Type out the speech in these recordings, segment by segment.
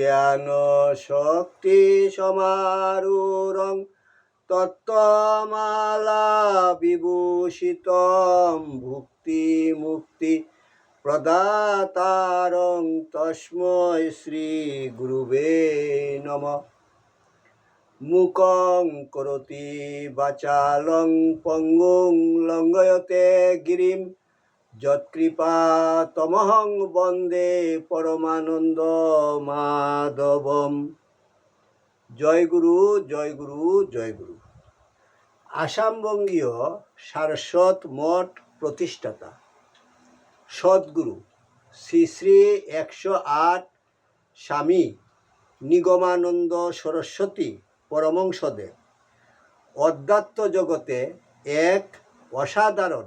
জ্ঞান শক্তি সমারূঢ়ং তত্ত্বমালা বিভূষিতম ভুক্তি মুক্তি প্রদাতারং তস্মৈ শ্রী গুরুবে নমঃ। মুকং করতি বাচালং পঙ্গুং লঙ্ঘয়তে গিরিম যৎকৃপা তমহং বন্দে পরমানন্দ মাধবম। জয় গুরু জয় গুরু জয় গুরু। আসামবঙ্গীয় সারস্বত মঠ প্রতিষ্ঠাতা সদ্গুরু শ্রী শ্রী একশো আট স্বামী নিগমানন্দ সরস্বতী পরমংসদেব। অধ্যাত্ম জগতে এক অসাধারণ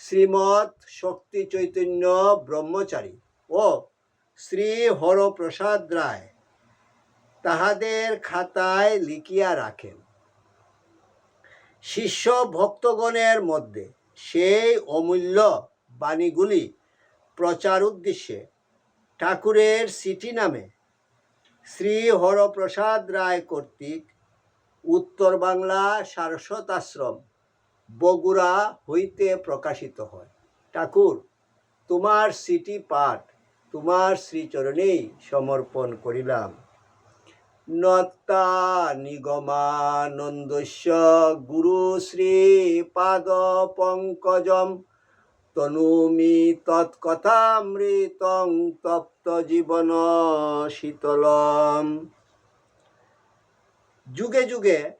শ্রীমৎ শক্তি চৈতন্য ব্রহ্মচারী ও শ্রী হরপ্রসাদ রায় তাহাদের খাতায় লিখিয়া রাখেন। শিষ্য ভক্তগণের মধ্যে সেই অমূল্য বাণীগুলি প্রচার উদ্দেশ্যে ঠাকুরের সিটি নামে শ্রী হরপ্রসাদ রায় কর্তৃক উত্তর বাংলা সারস্বত আশ্রম বগুড়া হইতে প্রকাশিত হয়। ঠাকুর, তোমার সিটি পাঠ, তোমার শ্রীচরণেই সমর্পণ করিলাম। নত্তা নিগমানন্দস্য গুরু শ্রী পাদ পঙ্কজম তনুমি তৎকথামৃতং তপ্ত জীবন শীতলম। যুগে যুগে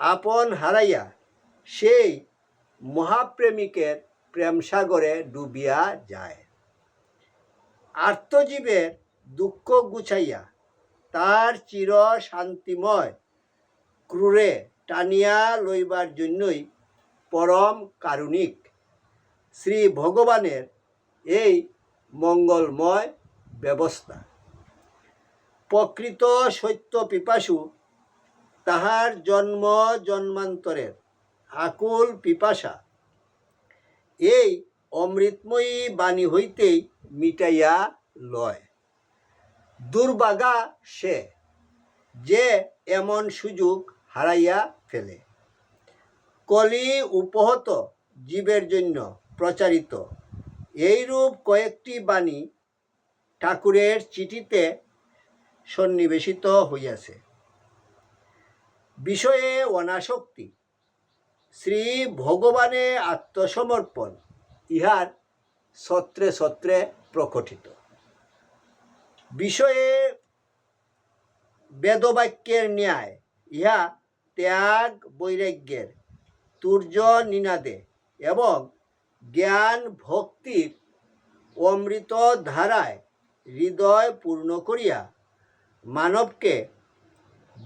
আপন হারাইয়া সেই মহাপ্রেমিকের প্রেমসাগরে ডুবিয়া যায়। আর্তজীবের দুঃখ গুছাইয়া তার চির শান্তিময় ক্রুরে টানিয়া লইবার জন্যই পরম কারুণিক শ্রী ভগবানের এই মঙ্গলময় ব্যবস্থা। প্রকৃত সত্য পিপাসু তাহার জন্ম জন্মান্তরের আকুল পিপাসা। এই অমৃতময়ী বাণী হইতেই মিটাইয়া লয়। দুর্বাগা সে, যে এমন সুযোগ হারাইয়া ফেলে। কলি উপহত জীবের জন্য প্রচারিত। এইরূপ কয়েকটি বাণী ঠাকুরের চিঠিতে সন্নিবেশিত হইয়াছে। বিষয়ে অনাসক্তি। শ্রী ভগবানে আত্মসমর্পণ, ইহার সত্রে সত্রে প্রকটিত। বিষয়ে বেদবাক্যের ন্যায়, ইহা ত্যাগ বৈরাগ্যের, তুর্য নিনাদে এবং জ্ঞান ভক্তির অমৃত ধারায় হৃদয় পূর্ণ করিয়া মানবকে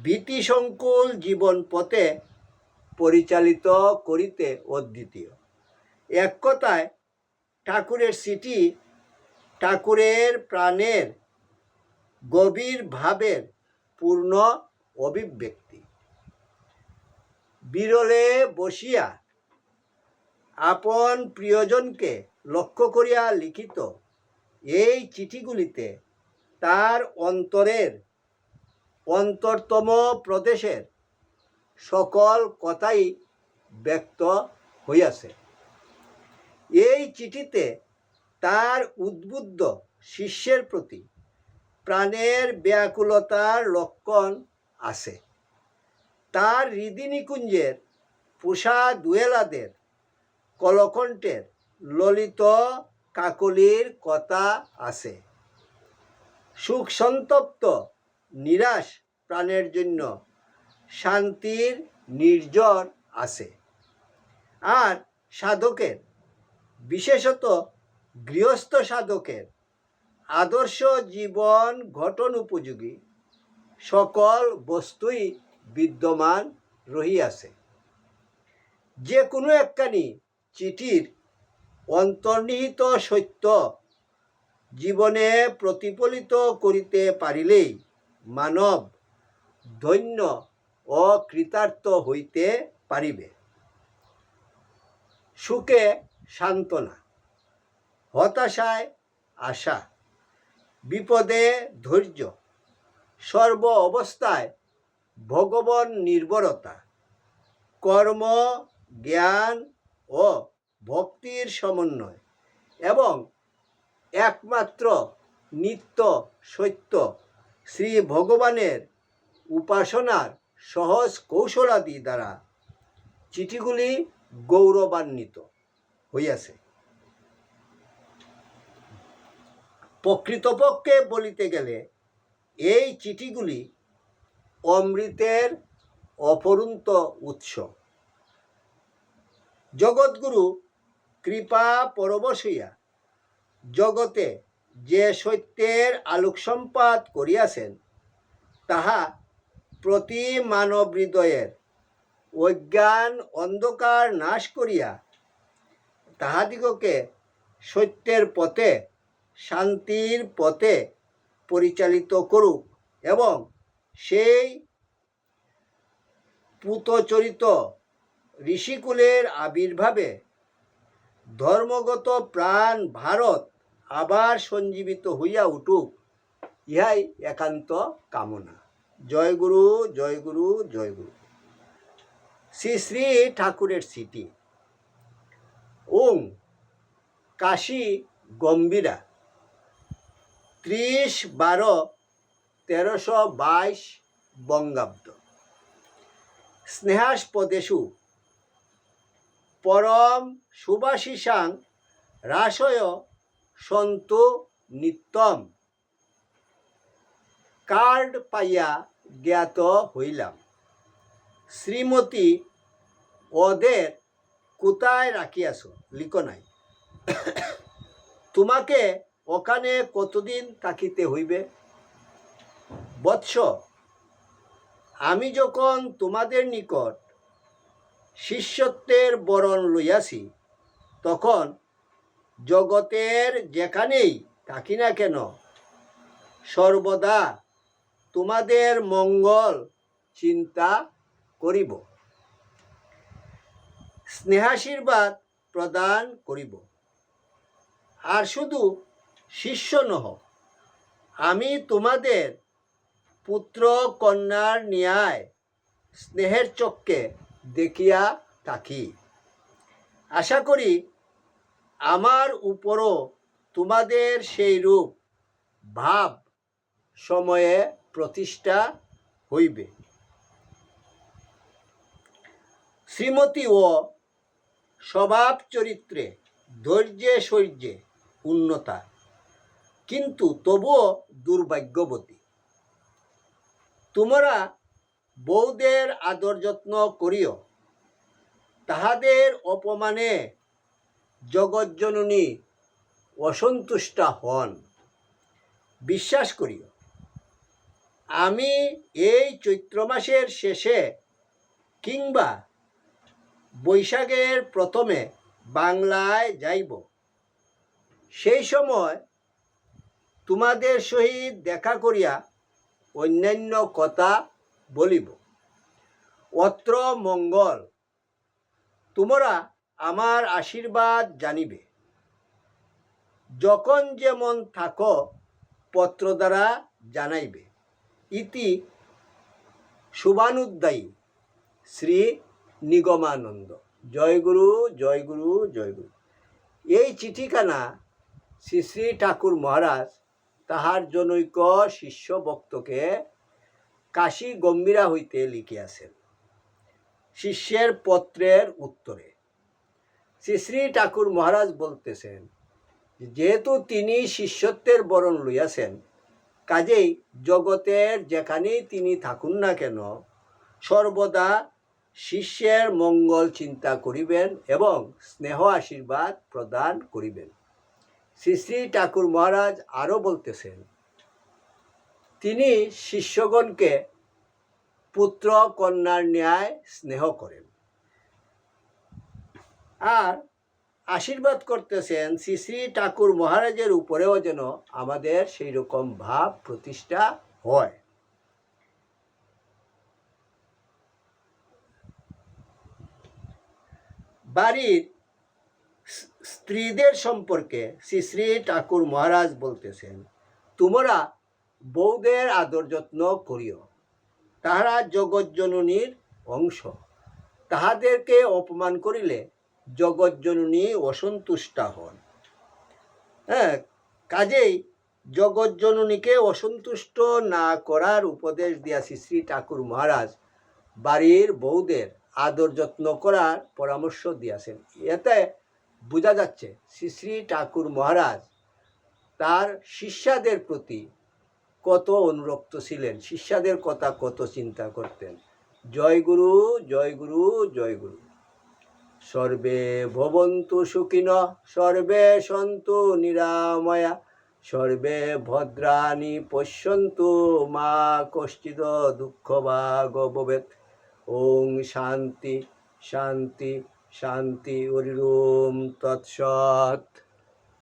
ভীতিসংকুল জীবন পথে পরিচালিত করিতে অদ্বিতীয়। এক কথায়, ঠাকুরের সিটি ঠাকুরের প্রাণের গভীর ভাবের পূর্ণ অভিব্যক্তি। বিরলে বসিয়া আপন প্রিয়জনকে লক্ষ্য করিয়া লিখিত এই চিঠিগুলিতে তার অন্তরের অন্তরতম প্রদেশের সকল কথাই ব্যক্ত হইয়াছে। এই চিঠিতে তার উদ্বুদ্ধ শিষ্যের প্রতি প্রাণের ব্যাকুলতার লক্ষণ আছে। তার হৃদি পোষা দুয়েলাদের কলকণ্ঠের ললিত কাকলির কথা আছে। সুখ সন্তপ্ত নিরাশ প্রাণের জন্য শান্তির নির্জর আছে। আর সাধকের, বিশেষত গৃহস্থ সাধকের, আদর্শ জীবন গঠন উপযোগী, সকল বস্তুই বিদ্যমান রহিয়াছে। যে কোনো একখানি চিঠির অন্তর্নিহিত সত্য জীবনে প্রতিফলিত করিতে পারিলেই মানব ধন্য ও কৃতার্থ হইতে পারিবে। সুখে সান্ত্বনা, হতাশায় আশা, বিপদে ধৈর্য, সর্ব অবস্থায় ভগবান নির্ভরতা কর্ম, জ্ঞান ও ভক্তির সমন্বয় এবং একমাত্র নিত্য সত্য শ্রী ভগবানের উপাসনার সহজ কৌশলাদি দ্বারা চিঠিগুলি গৌরবান্বিত হইয়াছে। প্রকৃতপক্ষে বলিতে গেলে এই চিঠিগুলি অমৃতের অপরন্ত উৎস। জগৎগুরু কৃপা পরবশ জগতে যে সত্যের আলোক সম্পাদ করিয়াছেন, তাহা প্রতি মানব হৃদয়ের অজ্ঞান অন্ধকার নাশ করিয়া তাহাদিগকে সত্যের পথে, শান্তির পথে পরিচালিত করুক এবং সেই পুতচরিত ঋষিকুলের আবির্ভাবে ধর্মগত প্রাণ ভারত আবার সঞ্জীবিত হইয়া উঠুক, ইহাই একান্ত কামনা। জয় গুরু জয় গুরু জয় গুরু। শ্রী শ্রী ঠাকুরের স্মৃতি ওম কাশী গম্ভীরা। ত্রিশ বারো তেরোশো বাইশ বঙ্গাব্দ। স্নেহাস্পদেশু। পরম সুভাষিসাং রাসয় সন্তু নিত্যম। কার্ড পাইয়া জ্ঞাত হইলাম। শ্রীমতী ওদের কোথায় রাখিয়াছ? লিখো নাই। তোমাকে ওখানে কতদিন থাকিতে হইবে? বৎস, আমি যখন তোমাদের নিকট শিষ্যত্বের বরণ লইয়াছি, তখন জগতের যেখানেই থাকি না কেন, সর্বদা তোমাদের মঙ্গল চিন্তা করিব। স্নেহাশীর্বাদ প্রদান করিব। আর শুধু শিষ্য নহ, আমি তোমাদের পুত্র কন্যার ন্যায় স্নেহের চক্ষে দেখিয়া থাকি। আশা করি আমার উপরও তোমাদের সেই রূপ ভাব সময়ে প্রতিষ্ঠা হইবে। শ্রীমতী ও স্বভাব চরিত্রে ধৈর্যে শৈর্যে উন্নতা, কিন্তু তবুও দুর্ভাগ্যবতী। তোমরা বৌদের আদর যত্ন করিও, তাহাদের অপমানে জগজ্জননী অসন্তুষ্টা হন। বিশ্বাস করিও, আমি এই চৈত্র মাসের শেষে কিংবা বৈশাখের প্রথমে বাংলায় যাইব। সেই সময় তোমাদের সহিত দেখা করিয়া অন্যান্য কথা বলিব। অত্র মঙ্গল, তোমরা আমার আশীর্বাদ জানিবে। যখন যেমন থাকো, পত্র দ্বারা জানাইবে। ইতি শুভানুদ্দায়ী শ্রী নিগমানন্দ। জয়গুরু জয়গুরু জয়গুরু এই চিঠিখানা শ্রী শ্রী ঠাকুর মহারাজ তাহার জনৈক শিষ্য ভক্তকে কাশী গম্ভীরা হইতে লিখিয়াছেন। শিষ্যের পত্রের উত্তরে। শ্রী শ্রী ঠাকুর মহারাজ বলতেছেন, যেহেতু তিনি শিষ্যত্বের বরণ লইয়াছেন, কাজেই জগতের যেখানেই তিনি থাকুন না কেন, সর্বদা শিষ্যের মঙ্গল চিন্তা করিবেন এবং স্নেহ আশীর্বাদ প্রদান করিবেন। শ্রী শ্রী ঠাকুর মহারাজ আরও বলতেছেন, তিনি শিষ্যগণকে পুত্র কন্যার ন্যায় স্নেহ করেন। আর আশীর্বাদ করতেছেন শ্রী শ্রী ঠাকুর মহারাজের উপরেও যেন আমাদের সেই রকম ভাব প্রতিষ্ঠা হয়। বাড়ির স্ত্রীদের সম্পর্কে শ্রী শ্রী ঠাকুর মহারাজ বলতেছেন, তোমরা বৌদের আদর যত্ন করিও। তাহারা জগজ্জননীর অংশ। তাহাদেরকে অপমান করিলে জগজ্জননী অসন্তুষ্টা হন। হ্যাঁ কাজেই জগজ্জননীকে অসন্তুষ্ট না করার উপদেশ দিয়া শ্রী শ্রী ঠাকুর মহারাজ। বাড়ির বৌদের আদর যত্ন করার পরামর্শ দিয়েছেন। এতে বোঝা যাচ্ছে শ্রী শ্রী ঠাকুর মহারাজ তার শিষ্যাদের প্রতি কত অনুরক্ত ছিলেন, শিষ্যাদের কথা কত চিন্তা করতেন। জয় গুরু জয় গুরু জয় গুরু। সর্বে ভবন্তু সুখিন, সর্বে সন্তু নিরাময়া, সর্বে ভদ্রাণি পশ্যন্তু মা কশ্চিদ দুঃখ বা গবেদ ওং শান্তি শান্তি শান্তি হরিম তৎসৎ।